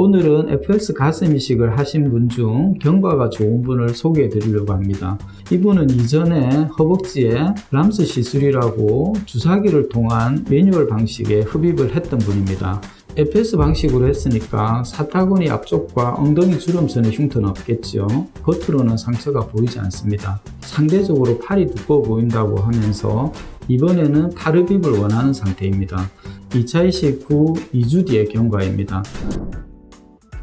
오늘은 FX 가슴 이식을 하신 분 중 경과가 좋은 분을 소개해 드리려고 합니다. 이분은 이전에 허벅지에 람스 시술이라고 주사기를 통한 매뉴얼 방식에 흡입을 했던 분입니다. FS 방식으로 했으니까 사타구니 앞쪽과 엉덩이 주름선의 흉터는 없겠죠. 겉으로는 상처가 보이지 않습니다. 상대적으로 팔이 두꺼워 보인다고 하면서 이번에는 팔흡입을 원하는 상태입니다. 2차 이식 후 2주 뒤의 경과입니다.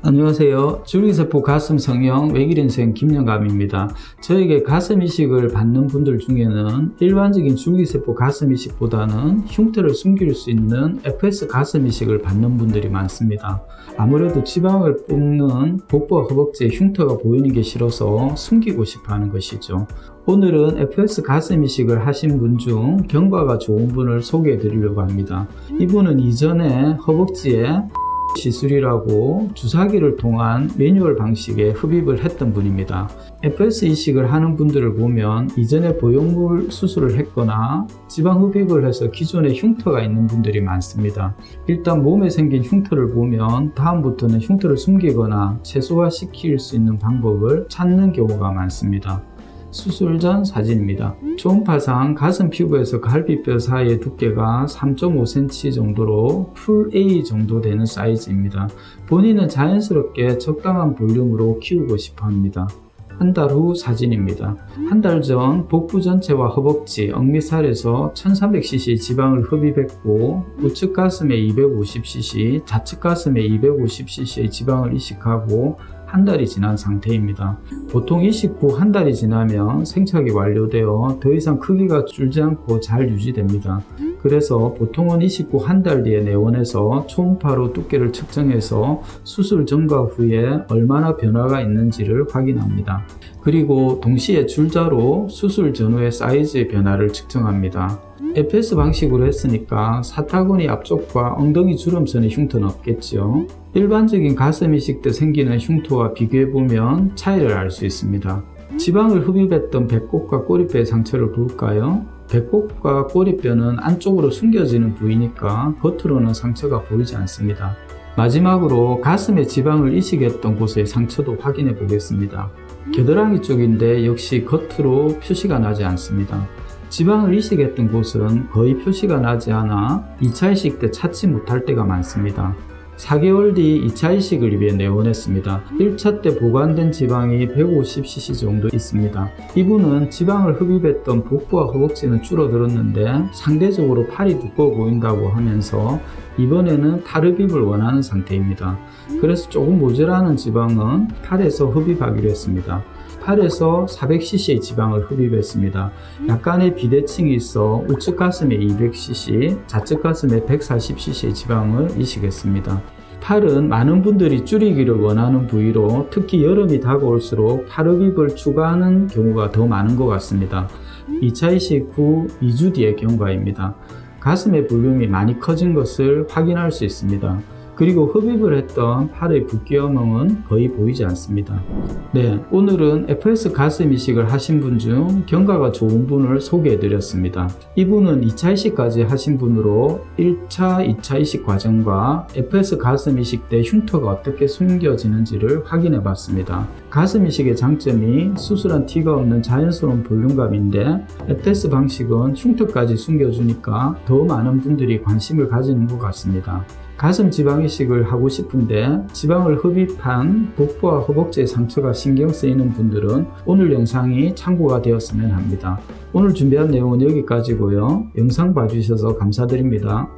안녕하세요. 줄기세포 가슴 성형 외길인생 김영감입니다. 저에게 가슴 이식을 받는 분들 중에는 일반적인 줄기세포 가슴 이식보다는 흉터를 숨길 수 있는 FS 가슴 이식을 받는 분들이 많습니다. 아무래도 지방을 뽑는 복부와 허벅지에 흉터가 보이는 게 싫어서 숨기고 싶어 하는 것이죠. 오늘은 FS 가슴 이식을 하신 분 중 경과가 좋은 분을 소개해 드리려고 합니다. 이분은 이전에 허벅지에 시술이라고 주사기를 통한 매뉴얼 방식에 흡입을 했던 분입니다. FS 이식을 하는 분들을 보면 이전에 보형물 수술을 했거나 지방 흡입을 해서 기존에 흉터가 있는 분들이 많습니다. 일단 몸에 생긴 흉터를 보면 다음부터는 흉터를 숨기거나 최소화시킬 수 있는 방법을 찾는 경우가 많습니다. 수술 전 사진입니다. 초음파상 가슴 피부에서 갈비뼈 사이의 두께가 3.5cm 정도로 풀 A 정도 되는 사이즈입니다. 본인은 자연스럽게 적당한 볼륨으로 키우고 싶어 합니다. 한달후 사진입니다. 한 달 전 복부 전체와 허벅지, 억미살에서 1300cc 지방을 흡입했고 우측 가슴에 250cc, 좌측 가슴에 250cc의 지방을 이식하고 한 달이 지난 상태입니다. 보통 이식 후 한 달이 지나면 생착이 완료되어 더 이상 크기가 줄지 않고 잘 유지됩니다. 그래서 보통은 이식 후 한 달 뒤에 내원해서 초음파로 두께를 측정해서 수술 전과 후에 얼마나 변화가 있는지를 확인합니다. 그리고 동시에 줄자로 수술 전후의 사이즈의 변화를 측정합니다. FS 방식으로 했으니까 사타구니 앞쪽과 엉덩이 주름선의 흉터는 없겠죠. 일반적인 가슴 이식 때 생기는 흉터와 비교해보면 차이를 알 수 있습니다. 지방을 흡입했던 배꼽과 꼬리뼈의 상처를 볼까요? 배꼽과 꼬리뼈는 안쪽으로 숨겨지는 부위니까 겉으로는 상처가 보이지 않습니다. 마지막으로 가슴에 지방을 이식했던 곳의 상처도 확인해 보겠습니다. 겨드랑이 쪽인데 역시 겉으로 표시가 나지 않습니다. 지방을 이식했던 곳은 거의 표시가 나지 않아 2차 이식 때 찾지 못할 때가 많습니다. 4개월 뒤 2차 이식을 위해 내원했습니다. 1차 때 보관된 지방이 150cc 정도 있습니다. 이분은 지방을 흡입했던 복부와 허벅지는 줄어들었는데 상대적으로 팔이 두꺼워 보인다고 하면서 이번에는 팔 흡입을 원하는 상태입니다. 그래서 조금 모자라는 지방은 팔에서 흡입하기로 했습니다. 팔에서 400cc의 지방을 흡입했습니다. 약간의 비대칭이 있어 우측 가슴에 200cc, 좌측 가슴에 140cc의 지방을 이식했습니다. 팔은 많은 분들이 줄이기를 원하는 부위로 특히 여름이 다가올수록 팔 흡입을 추가하는 경우가 더 많은 것 같습니다. 2차 이식 후 2주 뒤의 경과입니다. 가슴의 볼륨이 많이 커진 것을 확인할 수 있습니다. 그리고 흡입을 했던 팔의 붓기염은 거의 보이지 않습니다. 네, 오늘은 FS 가슴 이식을 하신 분 중 경과가 좋은 분을 소개해 드렸습니다. 이분은 2차 이식까지 하신 분으로 1차, 2차 이식 과정과 FS 가슴 이식 때 흉터가 어떻게 숨겨지는지를 확인해 봤습니다. 가슴 이식의 장점이 수술한 티가 없는 자연스러운 볼륨감인데 FS 방식은 흉터까지 숨겨주니까 더 많은 분들이 관심을 가지는 것 같습니다. 가슴 지방 이식을 하고 싶은데 지방을 흡입한 복부와 허벅지의 상처가 신경 쓰이는 분들은 오늘 영상이 참고가 되었으면 합니다. 오늘 준비한 내용은 여기까지고요. 영상 봐주셔서 감사드립니다.